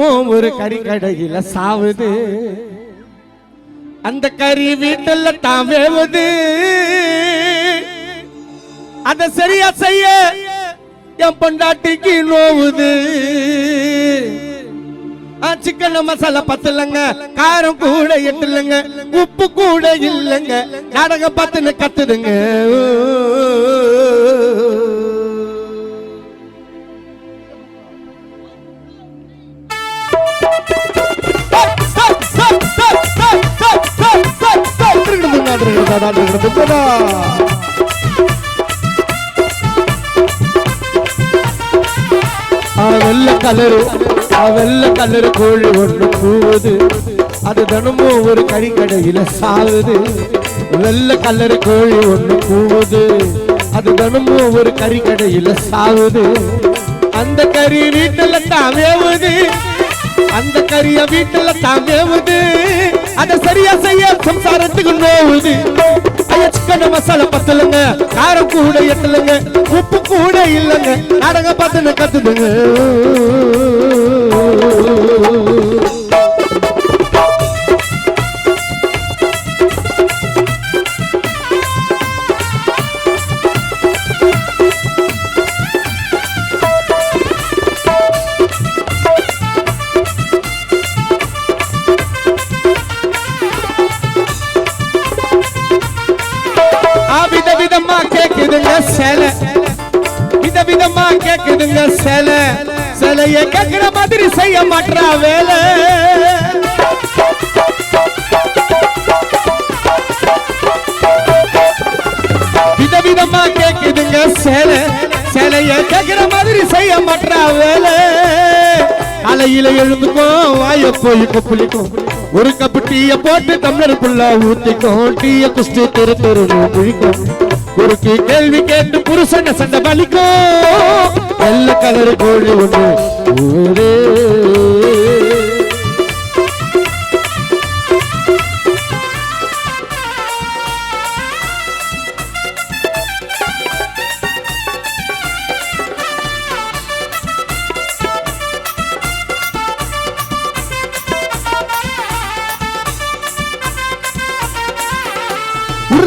ஒரு கறி கடையில சாவுது. அந்த கறி வீட்டுல தான் வேவுது. அத சரியா செய்ய என் பொண்டாட்டிக்கு நோவுது. சிக்கன் மசாலா பத்தலங்க காரம் கூட எட்டுலங்க உப்பு கூட இல்லைங்க நாடகம் பார்த்துன்னு கத்துதுங்க வெள்ள கலரு வெள்ள கலரு கோழி ஒண்ணு கூவுது அது தினமும் ஒரு கறி கடையில சாவுது வெள்ள கலரு கோழி ஒண்ணு கூவுது அது தினமும் ஒரு கறி கடையில சாவுது அந்த கறி வீட்டுல தான் வேவுது அந்த கறிய வீட்டுல தான் வேவுது அதை சரியா செய்ய சம்சாரத்துக்கு நோவுது. ஐயா சிக்கன் மசாலா பத்தலுங்க. காரம் கூட எட்டலுங்க உப்பு கூட இல்லைங்க. நாடகம் பார்த்து கத்துதுங்க. கேக்குதுங்க சேலை. வித விதமா கேக்குதுங்க சேலை. சிலைய கேக்குற மாதிரி செய்ய மாட்டா வேலை. வித விதமா கேக்குதுங்க சேலை. சிலைய கேக்குற மாதிரி செய்ய மாட்டா வேலை. அலையில எழுந்துக்கும் வாய போய் கொப்புளிக்கும் ஒரு கப்பு டீய போட்டு டம்ளருக்குள்ள ஊத்திக்கும் டீய குஸ்தி தெரு தெரு குழிக்கும் குறுக்கி கேள்வி கேட்டு புருஷன சண்டை வலிக்கும் வெள்ள கலர் கோழி ஒன்று ஊரே.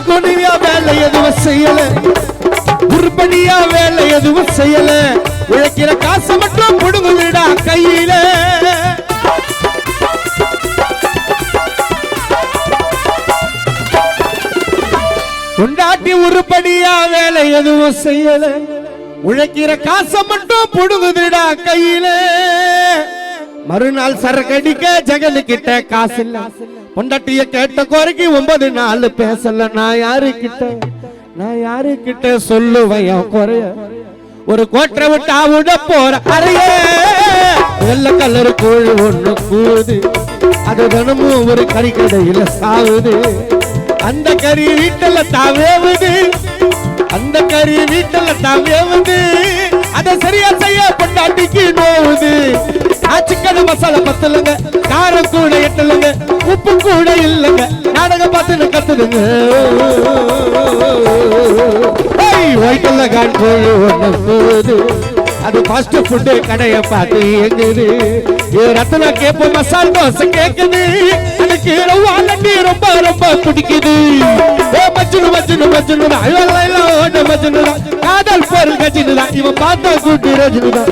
துணியா வேலை எதுவும் செய்யல. உருப்படியா வேலை எதுவும் செய்யல. உழைக்கிற காசு மட்டும் புடுங்குதுடா கையில. உண்டாட்டி உருப்படியா வேலை எதுவும் செய்யல. உழைக்கிற காசை மட்டும் புடுங்குதுடா கையில. மறுநாள் சரக்கடிக்க ஜெகனு கிட்ட காசு இல்ல பொண்டாட்டிய கேட்ட குறைக்கு ஒன்பது நாள் பேசல. நான் யாருக்கிட்ட நான் யாருக்கிட்ட கிட்ட சொல்லுவேன் குறைய ஒரு கோட்டை விட்டா விட போற அறைய. வெள்ள கலர் கோழி ஒண்ணு கூது அது தினமும் ஒரு கறி கடையில சாவுது. அந்த கறி வீட்டுல தாவேவுது அந்த கறி வீட்டுல தாவேவுது அத சரியா செய்ய பொண்டாட்டிக்கு நோவுது. ஆச்சுக்கடை மசாலா பத்தலுங்க காரம் கூட எட்டலுங்க. உப்பு கூட இல்லைங்க. நாடகம் பார்த்து கத்துடுங்க வயிற்றுல காண்போது ஒன்று போது அது ஃபாஸ்ட் ஃபுட்டு கடையை பார்த்து எங்குது ஏ ரத்தன கேப்ப மசால் தோசை கேக்குது எனக்கு வாழட்டி ரொம்ப ரொம்ப பிடிக்குது ஏ மச்சுனு மச்சுனு மஜ்னு ஐயோ ஓட மஜ்னு காதல் பொருள் கஜினு இவன் பார்த்தா கூட்டு ரஜினு